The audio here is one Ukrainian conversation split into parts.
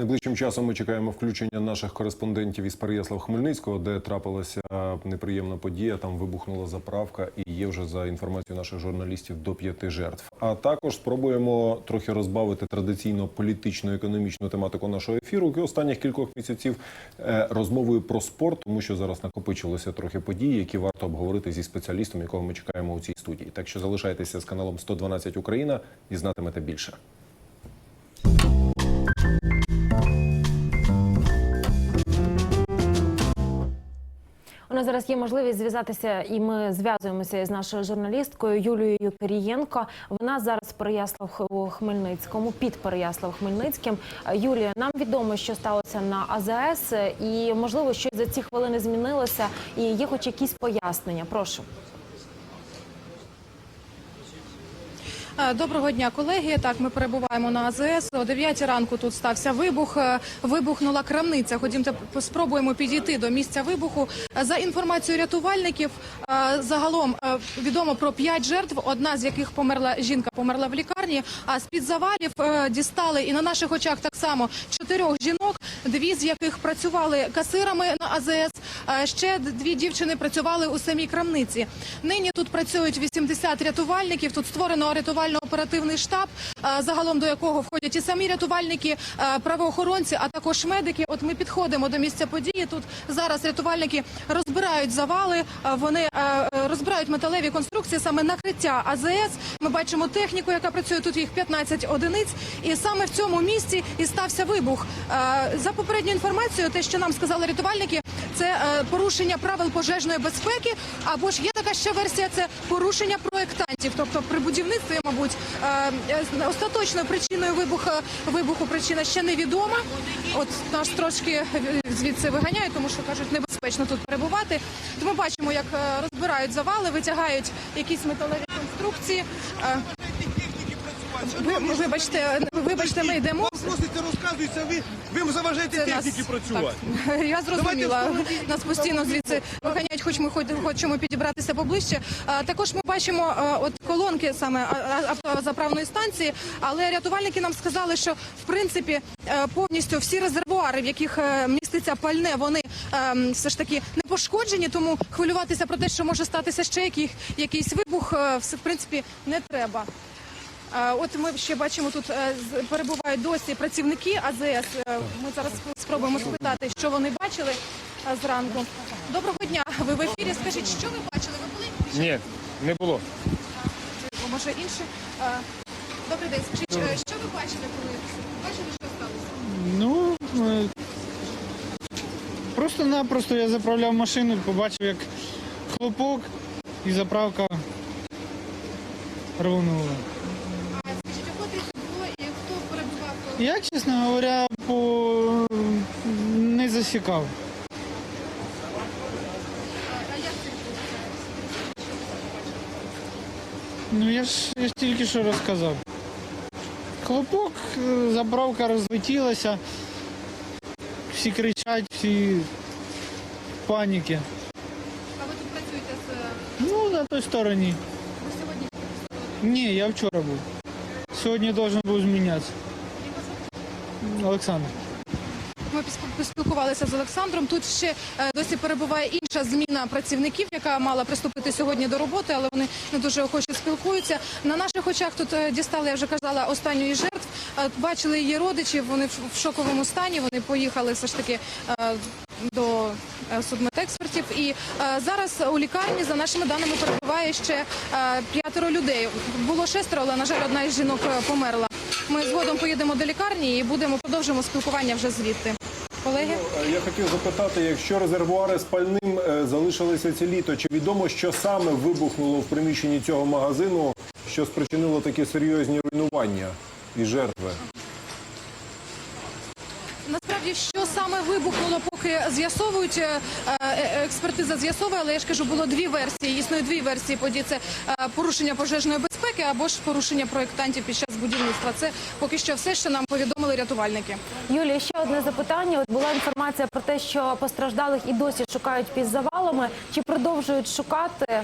Найближчим часом ми чекаємо включення наших кореспондентів із Переяслав Хмельницького, де трапилася неприємна подія. Там вибухнула заправка, і є вже за інформацією наших журналістів до п'яти жертв. А також спробуємо трохи розбавити традиційно політичну економічну тематику нашого ефіру. І останніх кількох місяців е, розмовою про спорт, тому що зараз накопичилося трохи подій, які варто обговорити зі спеціалістом, якого ми чекаємо у цій студії. Так що залишайтеся з каналом 112 Україна і знатимете більше. Нас зараз є можливість зв'язатися, і ми зв'язуємося із нашою журналісткою Юлією Кирієнко. Вона зараз Переяслав у Хмельницькому, під Переяслав Хмельницьким. Е, Юлія, нам відомо, що сталося на АЗС, і можливо, щось за ці хвилини змінилося, і є хоч якісь пояснення. Прошу. Е, Доброго дня, колеги. Так, ми перебуваємо на АЗС. О 9 ранку тут стався вибух. Е, Вибухнула крамниця. Ходімте, спробуємо підійти до місця вибуху. Е, За інформацією рятувальників, е, загалом е, відомо про 5 жертв, одна з яких померла жінка, померла в лікарні. А з під завалів е, дістали і на наших очах так само чотирьох жінок, дві з яких працювали касирами на АЗС. Ще дві дівчини працювали у самій крамниці. Нині тут працюють 80 рятувальників. Тут створено рятувально-оперативний штаб, загалом до якого входять і самі рятувальники, правоохоронці, а також медики. От ми підходимо до місця події. Тут зараз рятувальники розбирають завали. Вони розбирають металеві конструкції, саме накриття АЗС. Ми бачимо техніку, яка працює тут. Їх 15 одиниць, і саме в цьому місці і стався вибух. За попередньою інформацією, те, що нам сказали рятувальники, це е, порушення правил пожежної безпеки. Або ж є така ще версія, це порушення проєктантів. Тобто при будівництві, мабуть, е, е, остаточною причиною вибуху вибуху причина ще невідома. От нас трошки звідси виганяють, тому що кажуть, небезпечно тут перебувати. То ми бачимо, як розбирають завали, витягають якісь металеві конструкції. Ви, вибачте, вибачте, ми йдемо. Вам проситься, розказується, ви, ви заважаєте Це нас- техніки працювати. Так, я зрозуміла. Давайте встановіть. Нас постійно звідси виганяють, хоч ми хоч- хочемо підібратися поближче. А, Також ми бачимо а, от колонки саме а, а, автозаправної станції, але рятувальники нам сказали, що в принципі е, повністю всі резервуари, в яких е, міститься пальне, вони ем, все ж таки не пошкоджені, тому хвилюватися про те, що може статися ще який, якийсь вибух, е, все, в принципі не треба. От ми ще бачимо тут е, з- перебувають досі працівники АЗС. Е, Ми зараз спробуємо спитати, що вони бачили е, зранку. Доброго дня. Ви в ефірі. Скажіть, що ви бачили? Ви були? Ні, не було. Може інше? Добрий день. Скажіть, що ви бачили, коли бачили, що сталося? Ну просто-напросто я заправляв машину, побачив, як хлопок і заправка рвонула. Я, чесно говоря, по не засікав. А як це відбулося? Ну я ж, я ж тільки що розказав. Хлопок, е, заправка розлетілася, всі кричать, всі в паніки. А ви тут працюєте з е, Ну, на той стороні. ви сьогодні? Ні, я вчора був. Сьогодні должен був змінятися. Олександр. Ми пос- поспілкувалися з Олександром. Тут ще е, досі перебуває інша зміна працівників, яка мала приступити сьогодні до роботи, але вони не дуже охоче спілкуються. На наших очах тут е, дістали, я вже казала, останньої жертв. Е, Бачили її родичів. Вони в шоковому стані. Вони поїхали все ж таки. До судмедекспертів, і зараз у лікарні за нашими даними перебуває ще п'ятеро людей. Було шестеро, але на жаль, одна із жінок померла. Ми згодом поїдемо до лікарні і будемо продовжимо спілкування вже звідти. Колеги, Я хотів запитати, якщо резервуари з пальним е, залишилися ці літо, чи відомо, що саме вибухнуло в приміщенні цього магазину, що спричинило такі серйозні руйнування і жертви? Насправді, що саме вибухнуло, поки з'ясовують е, е, експертиза з'ясовує, але я ж кажу, було дві версії. Існує дві версії події. Це е, порушення пожежної безпеки або ж порушення проєктантів під час будівництва. Це поки що все, що нам повідомили рятувальники. Юлія, ще одне запитання. От була інформація про те, що постраждалих і досі шукають під завалами. Чи продовжують шукати?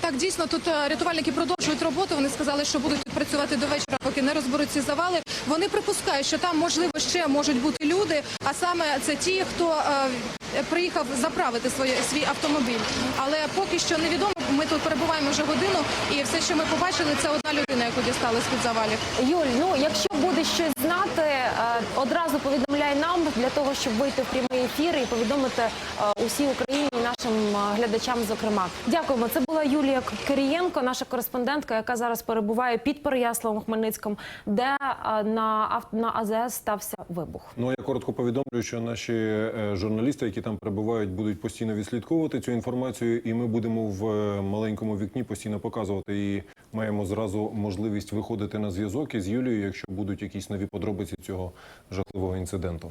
Так, дійсно, тут е, рятувальники продовжують роботу. Вони сказали, що будуть працювати до вечора, поки не розберуть ці завали. Вони припускають, що там можливо ще можуть бути люди, а саме це ті, хто е, приїхав заправити своє свій автомобіль. Але поки що невідомо. Ми тут перебуваємо вже годину, і все, що ми побачили, це одна людина, яку дістали з під завалів. Юль, ну якщо буде щось знати, е, одразу повідомляй нам для того, щоб вийти в прямий ефір і повідомити усій Україні нашим е, глядачам. Зокрема, дякуємо. Це була Юлія Кирієнко, наша кореспондентка, яка зараз перебуває під Переяславом Хмельницьким, де е, на на АЗС стався вибух. Ну я коротко повідомлю, що наші е, журналісти, які там перебувають, будуть постійно відслідковувати цю інформацію, і ми будемо в маленькому вікні постійно показувати. І маємо зразу можливість виходити на зв'язок із Юлією, якщо будуть якісь нові подробиці цього жахливого інциденту.